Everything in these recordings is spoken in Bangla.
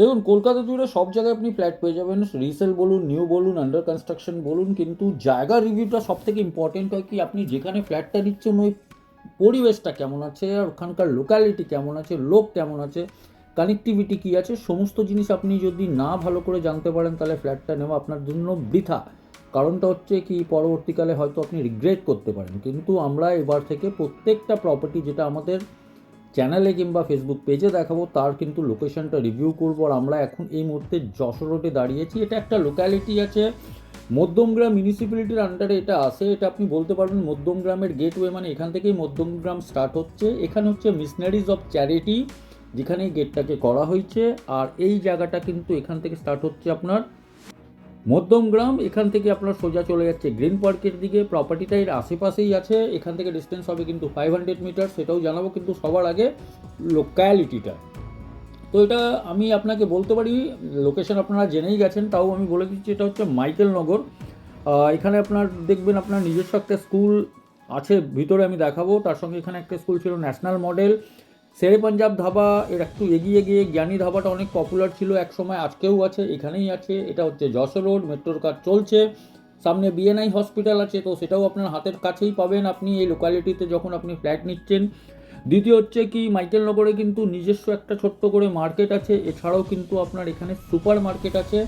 দেখুন, কলকাতা জুড়ে সব জায়গায় আপনি ফ্ল্যাট পেয়ে যাবেন। রিসেল বলুন নিউ বলুন আন্ডার কনস্ট্রাকশন বলুন, কিন্তু জায়গা রিভিউটা সব থেকে ইম্পর্টেন্ট হয় কি, আপনি যেখানে ফ্ল্যাটটা নিচ্ছেন, ওই পরিবেশটা কেমন আছে, আর ওখানকার লোকালিটি কেমন আছে, লোক কেমন আছে কানেক্টিভিটি কী আছে, সমস্ত জিনিস আপনি যদি না ভালো করে জানতে পারেন, তাহলে ফ্ল্যাটটা নেওয়া আপনার জন্য বৃথা। কারণটা হচ্ছে কি, পরবর্তীকালে হয়তো আপনি রিগ্রেট করতে পারেন। কিন্তু আমরা এবার থেকে প্রত্যেকটা প্রপার্টি যেটা আমাদের চ্যানেলে কিংবা ফেসবুক পেজে দেখাবো, তার কিন্তু লোকেশনটা রিভিউ করব। আর আমরা এখন এই মুহূর্তে যশোর রোডে দাঁড়িয়েছি। এটা একটা লোক্যালিটি আছে, মধ্যমগ্রাম মিউনিসিপ্যালিটির আন্ডারে এটা আসে এটা আপনি বলতে পারবেন মধ্যমগ্রামের গেটওয়ে মানে এখান থেকেই মধ্যমগ্রাম স্টার্ট হচ্ছে। এখানে হচ্ছে মিশনারিজ অফ চ্যারিটি যেখানে গেটটাকে করা হয়েছে। আর এই জায়গাটা কিন্তু এখান থেকে স্টার্ট হচ্ছে আপনার মধ্যমগ্রাম এখান থেকে আপনার সোজা চলে যাচ্ছে গ্রিন পার্কের দিকে প্রপার্টিটা এর আশেপাশেই আছে, এখান থেকে ডিস্টেন্স হবে কিন্তু ফাইভ হান্ড্রেড মিটার সেটাও জানাব কিন্তু সবার আগে লোক্যালিটিটা তো এটা আমি আপনাকে বলতে পারি লোকেশন আপনারা জেনেই গেছেন, তাও আমি বলে দিচ্ছি, এটা হচ্ছে মাইকেল নগর এখানে আপনার দেখবেন আপনার নিজস্ব একটা স্কুল আছে, ভিতরে আমি দেখাবো, তার সঙ্গে এখানে একটা স্কুল ছিল ন্যাশনাল মডেল শেরে পাঞ্জাব ধাবা, এর একটু এগিয়ে গিয়ে জ্ঞানী ধাবাটা অনেক পপুলার ছিল এক সময়, আজকেও আছে, এখানেই আছে, এটা হচ্ছে যশোর রোড মেট্রোর কাজ চলছে। সামনে বিএনআই হসপিটাল আছে, তো সেটাও আপনার হাতের কাছেই পাবেন আপনি এই লোকালিটিতে যখন আপনি ফ্ল্যাট নিচ্ছেন। দ্বিতীয় হচ্ছে কি, মাইকেল নগরে কিন্তু নিজস্ব একটা ছোট্ট করে মার্কেট আছে, এছাড়াও কিন্তু আপনার এখানে সুপার মার্কেট আছে,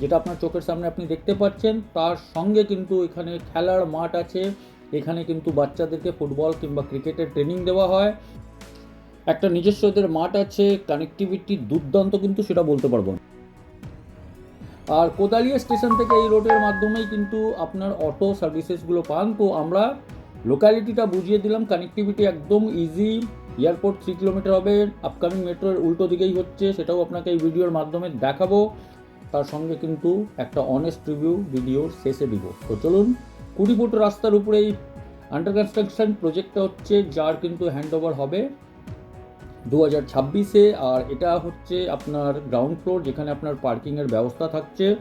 যেটা আপনার চোখের সামনে আপনি দেখতে পাচ্ছেন। তার সঙ্গে কিন্তু এখানে খেলার মাঠ আছে, এখানে কিন্তু বাচ্চাদেরকে ফুটবল কিংবা ক্রিকেটের ট্রেনিং দেওয়া হয়। একটা নিজস্ব এদের মাঠ আছে কানেক্টিভিটি দুর্দান্ত কিন্তু সেটা বলতে পারব না। আর কোদালিয়া স্টেশন থেকে এই রোডের মাধ্যমেই কিন্তু আপনার অটো সার্ভিসেসগুলো পান। তো আমরা লোকালিটিটা বুঝিয়ে দিলাম। কানেক্টিভিটি একদম ইজি এয়ারপোর্ট থ্রি কিলোমিটার হবে আপকামিং মেট্রোর উল্টো দিকেই হচ্ছে, সেটাও আপনাকে এই ভিডিওর মাধ্যমে দেখাবো। তার সঙ্গে কিন্তু একটা অনেস্ট রিভিউ ভিডিওর শেষে দিব। তো চলুন কুড়ি ফুট রাস্তার উপরে এই আন্ডার কনস্ট্রাকশন প্রজেক্টটা হচ্ছে, যার কিন্তু হ্যান্ড ওভার হবে। দু হাজার ছাব্বিশে, আর এটা হচ্ছে আপনার গ্রাউন্ড ফ্লোর যেখানে আপনার পার্কিংয়ের ব্যবস্থা থাকছে।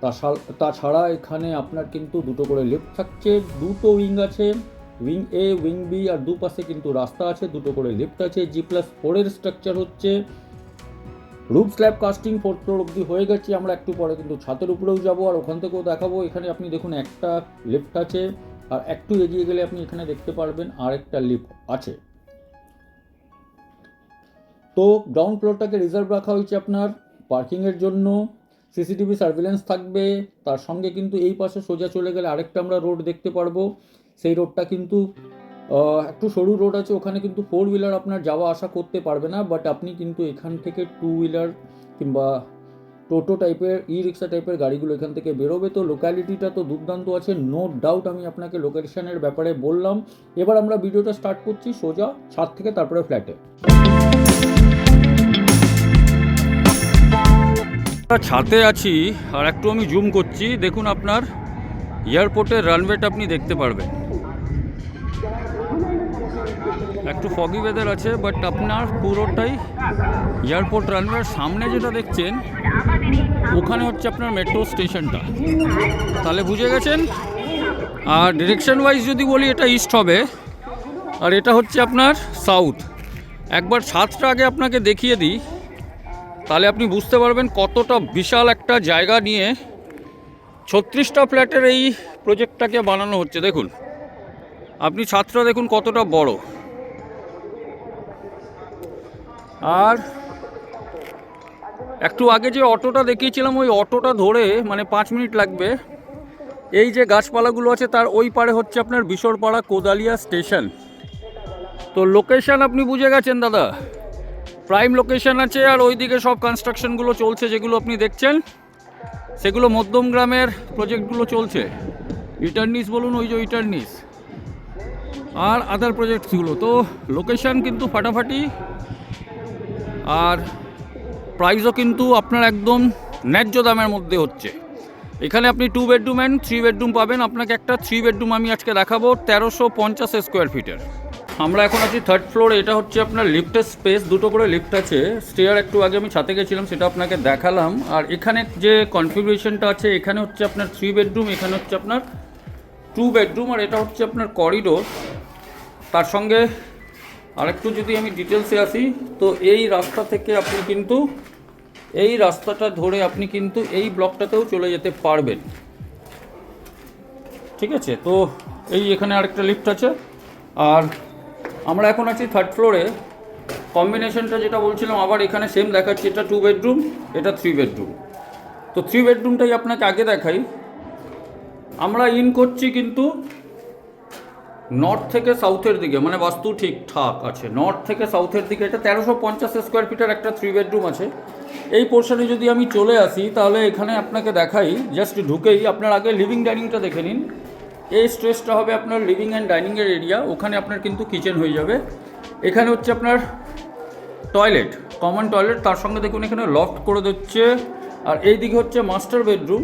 তাছা- তাছাড়া এখানে আপনার কিন্তু দুটো করে লিফট থাকছে, দুটো উইং আছে উইং এ উইং বি আর দুপাশে কিন্তু রাস্তা আছে, দুটো করে লিফট আছে। জি প্লাস ফোরের স্ট্রাকচার হচ্ছে। Roof slab casting fourth floor অবধি হয়ে গেছে, আমরা একটু পরে কিন্তু ছাতের উপরেও যাব, আর ওখান থেকেও দেখাবো। এখানে আপনি দেখুন একটা লিফট আছে, আর একটু এগিয়ে গেলে আপনি এখানে দেখতে পারবেন আর একটা লিফট আছে। তো গ্রাউন্ড ফ্লোরটাকে রিজার্ভ রাখা হয়েছে আপনার পার্কিংয়ের জন্য সিসিটিভি সার্ভিলেন্স থাকবে, তার সঙ্গে কিন্তু এই পাশে সোজা চলে গেলে আরেকটা আমরা রোড দেখতে পারব, সেই রোডটা কিন্তু একটু সরু রোড আছে, ওখানে কিন্তু ফোর হুইলার আপনার যাওয়া আসা করতে পারবে না বাট আপনি কিন্তু এখান থেকে টু হুইলার কিংবা টোটো টাইপের ই রিক্সা টাইপের গাড়িগুলো এখান থেকে বেরোবে, তো লোকালিটিটা তো দুর্দান্ত আছে নো ডাউট আমি আপনাকে লোকেশনের ব্যাপারে বললাম। এবার আমরা ভিডিওটা স্টার্ট করছি সোজা ছাদ থেকে, তারপরে ফ্ল্যাটে ছাদে আছি, আর একটু আমি জুম করছি, দেখুন আপনার এয়ারপোর্টের রানওয়েটা আপনি দেখতে পারবেন। একটু ফগি ওয়েদার আছে বাট আপনার পুরোটাই এয়ারপোর্ট রানওয়ের সামনে যেটা দেখছেন, ওখানে হচ্ছে আপনার মেট্রো স্টেশনটা তাহলে বুঝে গেছেন? আর ডিরেকশন ওয়াইজ যদি বলি, এটা ইস্ট হবে, আর এটা হচ্ছে আপনার সাউথ একবার সাতটা আগে আপনাকে দেখিয়ে দিই। তাহলে আপনি বুঝতে পারবেন কতটা বিশাল একটা জায়গা নিয়ে ছত্রিশটা ফ্ল্যাটের এই প্রজেক্টটাকে বানানো হচ্ছে। দেখুন, আপনি ছাদটা দেখুন কতটা বড়। আর একটু আগে যে অটোটা দেখিয়েছিলাম, ওই অটোটা ধরে মানে পাঁচ মিনিট লাগবে। এই যে গাছপালাগুলো আছে, তার ওই পারে হচ্ছে আপনার বিশরপাড়া কোদালিয়া স্টেশন। তো লোকেশন আপনি বুঝে গেছেন, দাদা? প্রাইম লোকেশন আছে আর ওইদিকে সব কনস্ট্রাকশনগুলো চলছে যেগুলো আপনি দেখছেন। সেগুলো মধ্যম গ্রামের প্রজেক্টগুলো চলছে। ইটার্নিস বলুন, ওই যে ইটার্নিস আর আদার প্রজেক্টসগুলো তো লোকেশন কিন্তু ফাটাফাটি। আর প্রাইসও কিন্তু আপনার একদম ন্যায্য দামের মধ্যে হচ্ছে। এখানে আপনি two bedroom and three bedroom পাবেন। আপনাকে একটা থ্রি বেডরুম আমি আজকে দেখাবো, তেরোশো পঞ্চাশ স্কোয়ার ফিটের আমরা এখন আছি থার্ড ফ্লোরে এটা হচ্ছে আপনার লিফটের স্পেস দুটো করে লিফট আছে। স্টেয়ার একটু আগে আমি ছাতে গেছিলাম, সেটা আপনাকে দেখালাম। আর এখানে যে কনফিগারেশনটা আছে, এখানে হচ্ছে আপনার থ্রি বেডরুম এখানে হচ্ছে আপনার টু বেডরুম আর এটা হচ্ছে আপনার করিডোর তার সঙ্গে আরেকটু যদি আমি ডিটেলসে আসি, তো এই রাস্তা থেকে আপনি কিন্তু, এই রাস্তাটা ধরে আপনি কিন্তু এই ব্লকটাতেও চলে যেতে পারবেন। ঠিক আছে? তো এই এখানে আরেকটা লিফট আছে। আর আমরা এখন আছি থার্ড ফ্লোরে কম্বিনেশনটা যেটা বলছিলাম, আবার এখানে সেম দেখাচ্ছি, এটা টু বেডরুম এটা থ্রি বেডরুম তো থ্রি বেডরুমটাই আপনাকে আগে দেখাই। আমরা ইন করছি কিন্তু নর্থ থেকে সাউথের দিকে মানে বাস্তু ঠিকঠাক আছে। নর্থ থেকে সাউথের দিকে, এটা তেরোশো পঞ্চাশ স্কোয়ার ফিটের একটা থ্রি বেডরুম আছে। এই পোর্শনে যদি আমি চলে আসি, তাহলে এখানে আপনাকে দেখাই জাস্ট ঢুকেই, আপনার আগে লিভিং ডাইনিংটা দেখে নিন। এই স্ট্রেসটা হবে আপনার লিভিং অ্যান্ড ডাইনিংয়ের এরিয়া ওখানে আপনার কিন্তু কিচেন হয়ে যাবে। এখানে হচ্ছে আপনার টয়লেট কমন টয়লেট তার সঙ্গে দেখুন এখানে লফট করে দিচ্ছে। আর এই দিকে হচ্ছে মাস্টার বেডরুম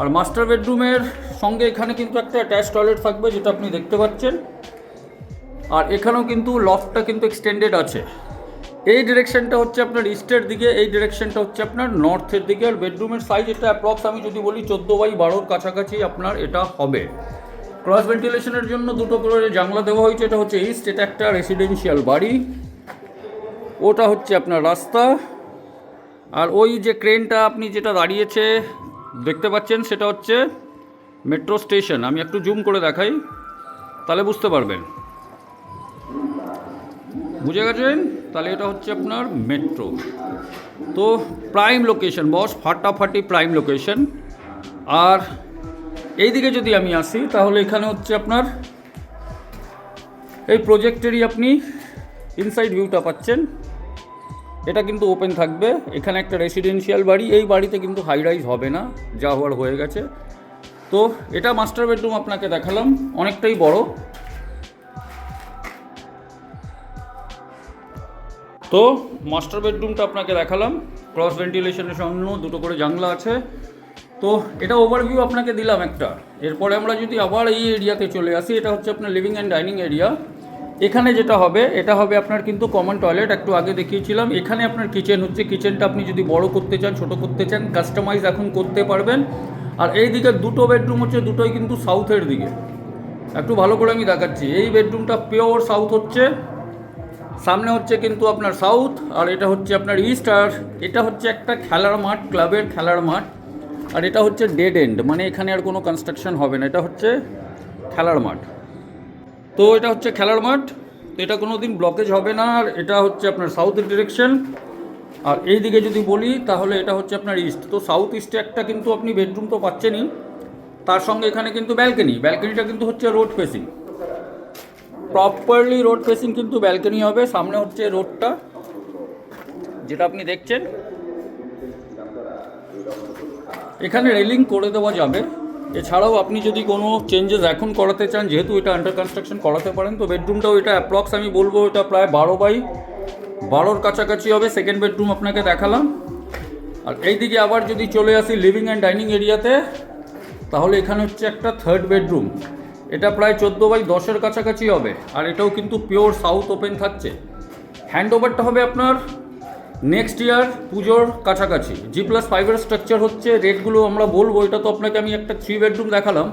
আর মাস্টার বেডরুমের সঙ্গে এখানে কিন্তু একটা অ্যাটাচ টয়লেট থাকবে, যেটা আপনি দেখতে পাচ্ছেন। আর এখানেও কিন্তু লফটটা কিন্তু এক্সটেন্ডেড আছে। এই ডিরেকশনটা হচ্ছে আপনার ইস্টের দিকে, এই ডিরেকশনটা হচ্ছে আপনার নর্থের দিকে। আর বেডরুমের সাইজ এটা অ্যাপ্রক্স আমি যদি বলি চোদ্দ বাই বারোর কাছাকাছি আপনার এটা হবে। ক্রস ভেন্টিলেশনের জন্য দুটো করে জানলা দেওয়া হয়েছে, এটা হচ্ছে ইস্ট এটা একটা রেসিডেন্সিয়াল বাড়ি। ওটা হচ্ছে আপনার রাস্তা। আর ওই যে ক্রেনটা আপনি যেটা দাঁড়িয়েছে, দেখতে পাচ্ছেন, সেটা হচ্ছে মেট্রো স্টেশন আমি একটু জুম করে দেখাই, তাহলে বুঝতে পারবেন। বুঝে গেছেন? তাহলে এটা হচ্ছে আপনার মেট্রো তো প্রাইম লোকেশন বস ফাটাফাটি প্রাইম লোকেশন আর এইদিকে যদি আমি আসি, তাহলে এখানে হচ্ছে আপনার এই প্রজেক্টেরই আপনি ইনসাইড ভিউটা পাচ্ছেন। এটা কিন্তু ওপেন থাকবে। এখানে একটা রেসিডেন্সিয়াল বাড়ি, এই বাড়িতে কিন্তু হাই রাইজ হবে না, যা হওয়ার হয়ে গেছে। তো এটা মাস্টার বেডরুম আপনাকে দেখালাম, অনেকটাই বড়। তো মাস্টার বেডরুমটা আপনাকে দেখালাম ক্রস ভেন্টিলেশনের জন্য দুটো করে জানলা আছে। তো এটা ওভারভিউ আপনাকে দিলাম একটা। এরপরে আমরা যদি আবার এই এরিয়াতে চলে আসি, এটা হচ্ছে আপনার লিভিং অ্যান্ড ডাইনিং এরিয়া এখানে যেটা হবে, এটা হবে আপনার কিন্তু কমন টয়লেট একটু আগে দেখিয়েছিলাম। এখানে আপনার কিচেন হচ্ছে কিচেনটা আপনি যদি বড় করতে চান, ছোট করতে চান কাস্টমাইজ এখন করতে পারবেন। আর এই দিকে দুটো বেডরুম হচ্ছে, দুটোই কিন্তু সাউথের দিকে। একটু ভালো করে আমি দেখাচ্ছি। এই বেডরুমটা পিওর সাউথ হচ্ছে। সামনে হচ্ছে কিন্তু আপনার সাউথ আর এটা হচ্ছে আপনার ইস্ট আর এটা হচ্ছে একটা খেলার মাঠ ক্লাবের খেলার মাঠ। আর এটা হচ্ছে ডেড এন্ড মানে এখানে আর কোনো কনস্ট্রাকশন হবে না। এটা হচ্ছে খেলার মাঠ। তো এটা হচ্ছে খেলার মাঠ। তো এটা কোনো দিন ব্লকেজ হবে না। আর এটা হচ্ছে আপনার সাউথ ডিরেকশন আর এই দিকে যদি বলি, তাহলে এটা হচ্ছে আপনার ইস্ট তো সাউথ ইস্টে একটা কিন্তু আপনি বেডরুম তো পাচ্ছেনই। তার সঙ্গে এখানে কিন্তু ব্যালকনি ব্যালকনিটা কিন্তু হচ্ছে road facing properly road facing কিন্তু ব্যালকনি হবে, সামনে হচ্ছে রোডটা যেটা আপনি দেখছেন। এখানে রেলিং করে দেওয়া যাবে। এছাড়াও আপনি যদি কোনো চেঞ্জেস এখন করাতে চান, যেহেতু এটা আন্ডার কনস্ট্রাকশন করাতে পারেন, তো বেডরুমটাও এটা অ্যাপ্রক্স আমি বলব, এটা প্রায় বারো বাই বারোর কাছাকাছি হবে। সেকেন্ড বেডরুম আপনাকে দেখালাম। আর এই দিকে আবার যদি চলে আসি লিভিং অ্যান্ড ডাইনিং এরিয়াতে তাহলে এখানে হচ্ছে একটা থার্ড বেডরুম এটা প্রায় চোদ্দ বাই দশের কাছাকাছি হবে, আর এটাও কিন্তু পিওর সাউথ ওপেন থাকছে। হ্যান্ড ওভারটা হবে আপনার নেক্সট ইয়ার পুজোর কাছাকাছি। জি প্লাস ফাইভের স্ট্রাকচার হচ্ছে রেটগুলো আমরা বলব, এটা তো আপনাকে আমি একটা থ্রি বেডরুম দেখালাম।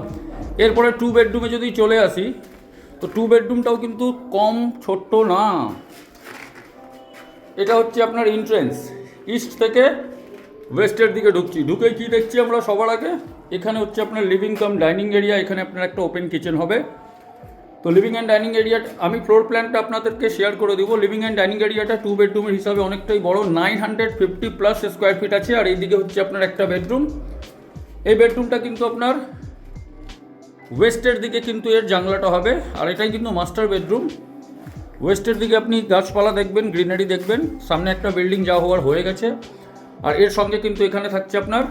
এরপরে টু বেডরুমে যদি চলে আসি, তো টু বেডরুমটাও কিন্তু কম ছোট্ট না। এটা হচ্ছে আপনার এন্ট্রেন্স ইস্ট থেকে ওয়েস্টের দিকে ঢুকছি। ঢুকে কি দেখছি আমরা সবার আগে? এখানে হচ্ছে আপনার লিভিং কাম ডাইনিং এরিয়া এখানে আপনার একটা ওপেন কিচেন হবে। তো লিভিং অ্যান্ড ডাইনিং এরিয়া আমি ফ্লোর প্ল্যানটা আপনাদেরকে শেয়ার করে দিব। লিভিং অ্যান্ড ডাইনিং এরিয়াটা টু বেডরুমের হিসাবে অনেকটাই বড়। Nine hundred fifty plus square feet আছে। আর এইদিকে হচ্ছে আপনার একটা বেডরুম এই বেডরুমটা কিন্তু আপনার ওয়েস্টের দিকে কিন্তু এর জানলাটা হবে। আর এটাই কিন্তু মাস্টার বেডরুম ওয়েস্টের দিকে আপনি গাছপালা দেখবেন গ্রিনারি দেখবেন। সামনে একটা বিল্ডিং যা হওয়ার হয়ে গেছে। আর এর সঙ্গে কিন্তু এখানে থাকছে আপনার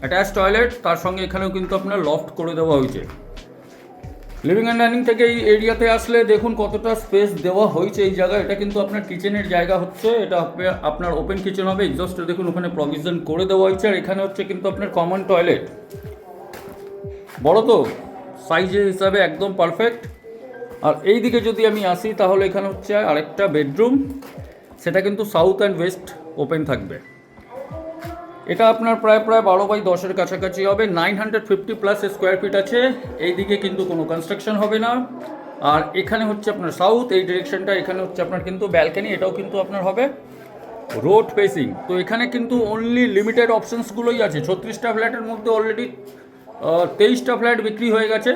অ্যাটাচ টয়লেট তার সঙ্গে এখানেও কিন্তু আপনার লফট করে দেওয়া হয়েছে। লিভিং অ্যান্ড ডাইনিং থেকে এই এরিয়াতে আসলে দেখুন কতটা স্পেস দেওয়া হয়েছে এই জায়গায়। এটা কিন্তু আপনার কিচেনের জায়গা হচ্ছে। এটা আপনার ওপেন কিচেন হবে এক্সস্টে দেখুন ওখানে প্রভিশন করে দেওয়া হয়েছে। আর এখানে হচ্ছে কিন্তু আপনার কমন টয়লেট বড় তো সাইজের হিসাবে একদম পারফেক্ট আর এই দিকে যদি আমি আসি, তাহলে এখানে হচ্ছে আরেকটা বেডরুম সেটা কিন্তু সাউথ অ্যান্ড ওয়েস্ট ওপেন থাকবে। এটা আপনার প্রায় প্রায় বারো বাই দশের কাছাকাছি হবে। Nine hundred fifty plus square feet আছে। এই দিকে কিন্তু কোনো কনস্ট্রাকশন হবে না। আর এখানে হচ্ছে আপনার সাউথ এই ডিরেকশনটা এখানে হচ্ছে আপনার কিন্তু ব্যালকনি এটাও কিন্তু আপনার হবে। রোড ফেসিং তো এখানে কিন্তু অনলি লিমিটেড অপশানসগুলোই আছে। ছত্রিশটা ফ্ল্যাটের মধ্যে অলরেডি তেইশটা ফ্ল্যাট বিক্রি হয়ে গেছে।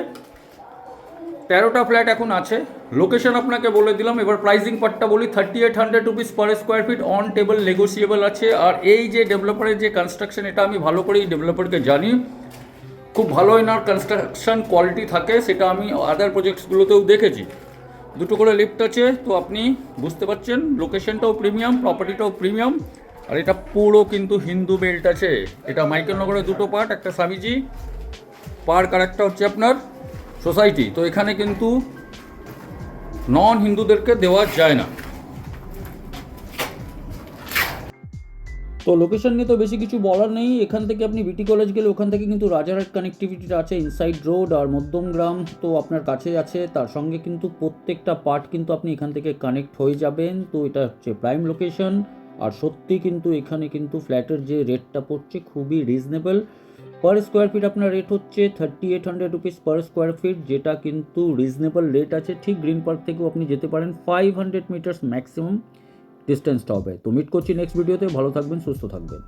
তেরোটা ফ্ল্যাট এখন আছে। লোকেশন আপনাকে বলে দিলাম, এবার প্রাইসিং পার্টটা বলি thirty eight hundred rupees per square feet on table negotiable আছে। আর এই যে ডেভেলপারের যে কনস্ট্রাকশন এটা আমি ভালো করেই ডেভেলপারকে জানি। খুব ভালো এনার কনস্ট্রাকশন কোয়ালিটি থাকে, সেটা আমি আদার প্রজেক্টসগুলোতেও দেখেছি। দুটো করে লিফট আছে, তো আপনি বুঝতে পারছেন লোকেশনটাও প্রিমিয়াম প্রপার্টিটাও প্রিমিয়াম আর এটা পুরো কিন্তু হিন্দু বেল্ট আছে। এটা মাইকেল নগরের দুটো পার্ট একটা স্বামীজি। পার্ক আর একটা হচ্ছে আপনার সোসাইটি, তো এখানে কিন্তু নন হিন্দুদেরকে দেওয়া যায় না। তো লোকেশন নিয়ে তো বেশি কিছু বলার নেই। এখান থেকে আপনি বিটি কলেজ গেলে ওখান থেকে কিন্তু রাজারহাট কানেক্টিভিটিটা আছে ইনসাইড রোড আর মধ্যমগ্রাম তো আপনার কাছে আছে। তার সঙ্গে কিন্তু প্রত্যেকটা পার্ট কিন্তু আপনি এখান থেকে কানেক্ট হয়ে যাবেন। তো এটা হচ্ছে প্রাইম লোকেশন আর সত্যি কিন্তু এখানে কিন্তু ফ্ল্যাটের যে রেটটা পড়ছে খুবই রিজনেবল পার স্কোয়ার ফিট আপনার রেট হচ্ছে thirty eight hundred rupees per square feet যেটা কিন্তু রিজনেবল রেট আছে। ঠিক গ্রিন পার্ক থেকেও আপনি যেতে পারেন। ফাইভ হান্ড্রেড মিটার্স ম্যাক্সিমাম ডিস্টেন্সটা হবে। তো মিট করছি নেক্সট ভিডিওতে ভালো থাকবেন, সুস্থ থাকবেন।